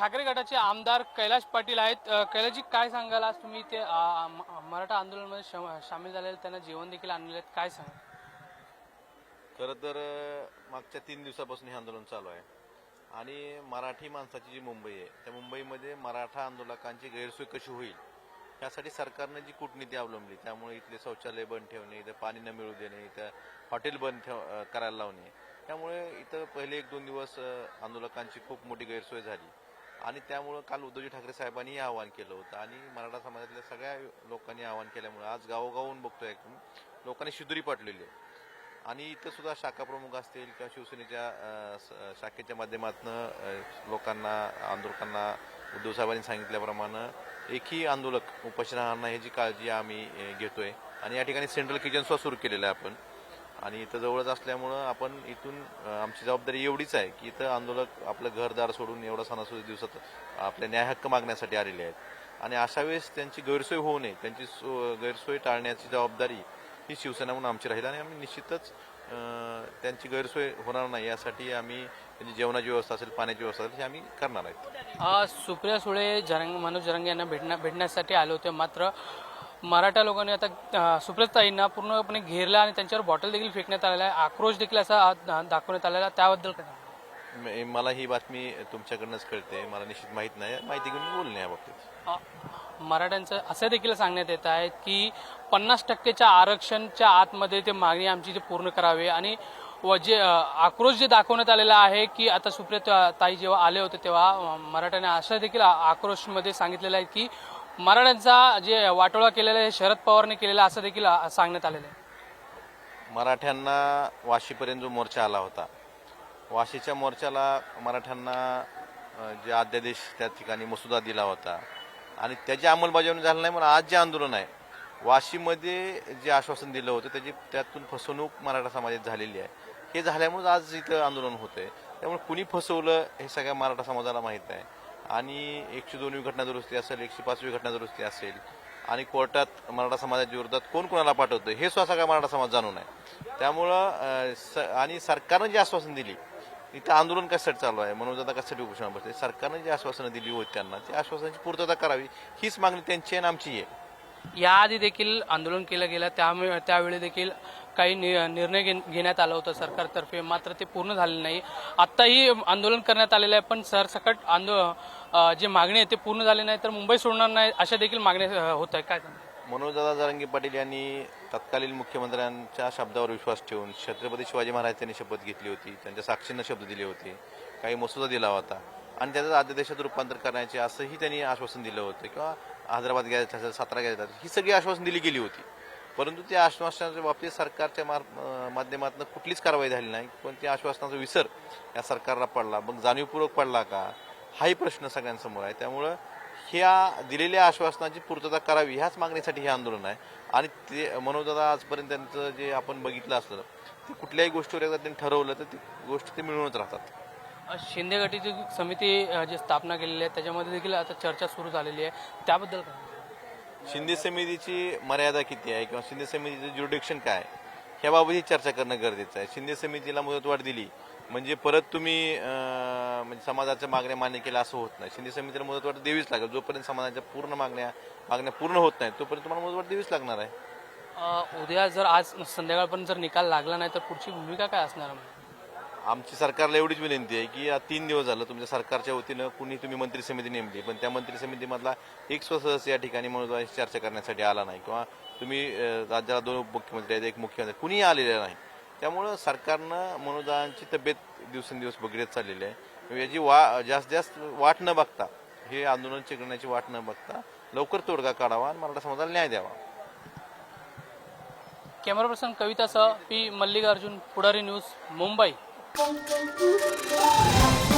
ठाकरे गटाचे आमदार कैलाश पाटील आहेत. कैलाशजी काय सांगाल? आज तुम्ही ते मराठा आंदोलनामध्ये सामील झालेले त्यांना जेवण देखील आणलेले आहेत. काय सांगा खरं तर मागच्या तीन दिवसापासून हे आंदोलन चालू आहे. आणि मराठी माणसाची जी मुंबई आहे त्या मुंबईमध्ये मराठा आंदोलकांची गैरसोय कशी होईल यासाठी सरकारनं जी कूटनीती अवलंबली त्यामुळे इथले शौचालय बंद ठेवणे इथं पाणी न मिळू देणे इथं हॉटेल बंद ठेव करायला लावणे त्यामुळे इथं पहिले एक दोन दिवस आंदोलकांची खूप मोठी गैरसोय झाली. आणि त्यामुळं काल उद्धवजी ठाकरे साहेबांनी हे आवाहन केलं होतं. आणि मराठा समाजातल्या सगळ्या लोकांनी आवाहन केल्यामुळे आज गावोगावून बघतोय लोकांनी शिदुरी पाठवलेली आहे. आणि इथं सुद्धा शाखा प्रमुख असतील किंवा शिवसेनेच्या शाखेच्या माध्यमातून लोकांना आंदोलकांना उद्धव साहेबांनी सांगितल्याप्रमाणे एकही आंदोलक उपाशी राहणार नाही ह्याची काळजी आम्ही घेतोय. आणि या ठिकाणी सेंट्रल किचन सुद्धा सुरू केलेलं आहे आपण. आणि इथं जवळच असल्यामुळं आपण इथून आमची जबाबदारी एवढीच आहे की इथं आंदोलक आपलं घरदार सोडून एवढा सणासुदी दिवसात आपले न्याय हक्क मागण्यासाठी आलेले आहेत. आणि अशा वेळेस त्यांची गैरसोय होऊ नये त्यांची सो- गैरसोय टाळण्याची जबाबदारी ही शिवसेना म्हणून आमची राहील आणि आम्ही निश्चितच त्यांची गैरसोय होणार नाही यासाठी आम्ही त्यांची जेवणाची व्यवस्था असेल पाण्याची व्यवस्था असेल ही आम्ही करणार आहेत. सुप्रिया सुळे जरंग मनोज जरंगे यांना भेटण्या भेटण्यासाठी आले होते मात्र मराठा लोकांनी आता अ, सुप्रियाताईंना पूर्णपणे घेरलं आणि त्यांच्यावर बॉटल देखील फेकण्यात आलेला आहे. आक्रोश देखील असा दाखवण्यात आलेला. त्याबद्दल काय मला ही बातमी तुमच्याकडनंच कळते. मला निश्चित माहीत नाही. माहिती घेऊन बोलणे या बाबतीत. अ, मराठ्यांचं असं देखील सांगण्यात येत आहे की पन्नास टक्केच्या आरक्षणच्या आतमध्ये ते मागणी आमची ते पूर्ण करावी आणि व जे आक्रोश जे दाखवण्यात आलेला आहे की आता सुप्रिया ताई जेव्हा आले होते तेव्हा मराठ्याने असं देखील आक्रोशमध्ये सांगितलेलं आहे की मराठ्यांचा जे वाटोळा केलेला आहे शरद पवारने केलेला असं देखील सांगण्यात आलेलं आहे. मराठ्यांना वाशीपर्यंत जो मोर्चा आला होता वाशीच्या मोर्चाला मराठ्यांना जे अध्यादेश त्या ठिकाणी मसुदा दिला होता आणि त्याची अंमलबजावणी झाली नाही म्हणून आज जे आंदोलन आहे वाशीमध्ये जे आश्वासन दिलं होतं त्याची त्यातून फसवणूक मराठा समाजात झालेली आहे. हे झाल्यामुळे आज इथं आंदोलन होतंय. त्यामुळे कुणी फसवलं हे सगळ्या मराठा समाजाला माहीत आहे. आणि एकशे दोनवी घटना दुरुस्ती असेल एकशे पाचवी घटना दुरुस्ती असेल आणि कोर्टात मराठा समाजाच्या विरोधात कोण कोणाला पाठवतं हे सुद्धा सगळा मराठा समाज जाणून आहे. त्यामुळं स- आणि सरकारनं जी आश्वासन दिली इथं आंदोलन कशासाठी चालू आहे? मनोजदादा कशासाठी उपोषण बसते सरकारनं जी आश्वासनं दिली होती त्यांना ती आश्वासनाची पूर्तता करावी हीच मागणी त्यांची आणि आमची आहे. याआधी देखील आंदोलन केलं गेलं त्यामुळे त्यावेळी देखील काही नि- निर्णय घेण्यात आला होता सरकारतर्फे. मात्र ते पूर्ण झाले नाही. आत्ताही आंदोलन करण्यात आलेलं आहे पण सरसकट आंदो जे मागणी आहे ते पूर्ण झाले नाही तर मुंबई सोडणार नाही अशा देखील मागण्या होत आहे काय मनोजदादा जरांगे पाटील यांनी तत्कालीन मुख्यमंत्र्यांच्या शब्दावर विश्वास ठेवून छत्रपती शिवाजी महाराज यांनी शपथ घेतली होती. त्यांच्या साक्षींना शब्द दिले होते. काही मसुदा दिला होता. आणि त्याचं अध्यादेशात रूपांतर करण्याचे असंही त्यांनी आश्वासन दिलं होतं. किंवा हैदराबाद घ्यायचं असेल सातारा घ्यायचं ही सगळी आश्वासन दिली गेली होती. परंतु त्या आश्वासनाच्या बाबतीत सरकारच्या मार माध्यमातून कुठलीच कारवाई झाली नाही. पण त्या आश्वासनाचा विसर या सरकारला पडला. मग जाणीवपूर्वक पडला का? हाही प्रश्न सगळ्यांसमोर आहे. त्यामुळं ह्या दिलेल्या आश्वासनाची पूर्तता करावी ह्याच मागणीसाठी हे आंदोलन आहे. आणि ते मनोजदा आजपर्यंत त्यांचं जे आपण बघितलं असलं ते कुठल्याही गोष्टीवर एकदा त्यांनी ठरवलं तर ती गोष्ट ते मिळवूनच राहतात. शिंदे गटाची समिती जी स्थापना केलेली आहे त्याच्यामध्ये देखील आता चर्चा सुरू झालेली आहे. त्याबद्दल काय? शिंदे समितीची मर्यादा किती आहे किंवा शिंदे समितीचं ज्युडिक्शन काय आहे, ह्याबाबतही चर्चा करणं गरजेचं आहे. शिंदे समितीला मुदतवाढ दिली म्हणजे परत तुम्ही म्हणजे समाजाच्या मागण्या मान्य केल्या असं होत नाही. शिंदे समितीला मुदतवाढ द्यावीच लागेल. जोपर्यंत समाजाच्या पूर्ण मागण्या मागण्या पूर्ण होत नाहीत तोपर्यंत तुम्हाला मुदतवाढ द्यावीच लागणार आहे. उद्या जर आज संध्याकाळपर्यंत जर निकाल लागला नाही तर पुढची भूमिका काय असणार आहे? आमची सरकारला एवढीच विनंती आहे की तीन दिवस झालं तुमच्या सरकारच्या वतीनं कुणी तुम्ही मंत्री समिती नेमली पण त्या मंत्री समितीमधला एक स्वसदस्य या ठिकाणी म्हणून चर्चा करण्यासाठी आला नाही किंवा तुम्ही राज्याला दोन उपमुख्यमंत्री आहेत एक मुख्यमंत्री कुणीही आलेलं नाही. त्यामुळं सरकारनं मनोजांची तब्येत दिवसेंदिवस बिघडत चाललेली आहे. याची वा जास्त जास्त वाट न बघता हे आंदोलन चिघळण्याची वाट न बघता लवकर तोडगा काढावा आणि मराठा समाजाला न्याय द्यावा. Camera person कवितासह P Mallikarjun Pudhari news Mumbai. Boom, boom.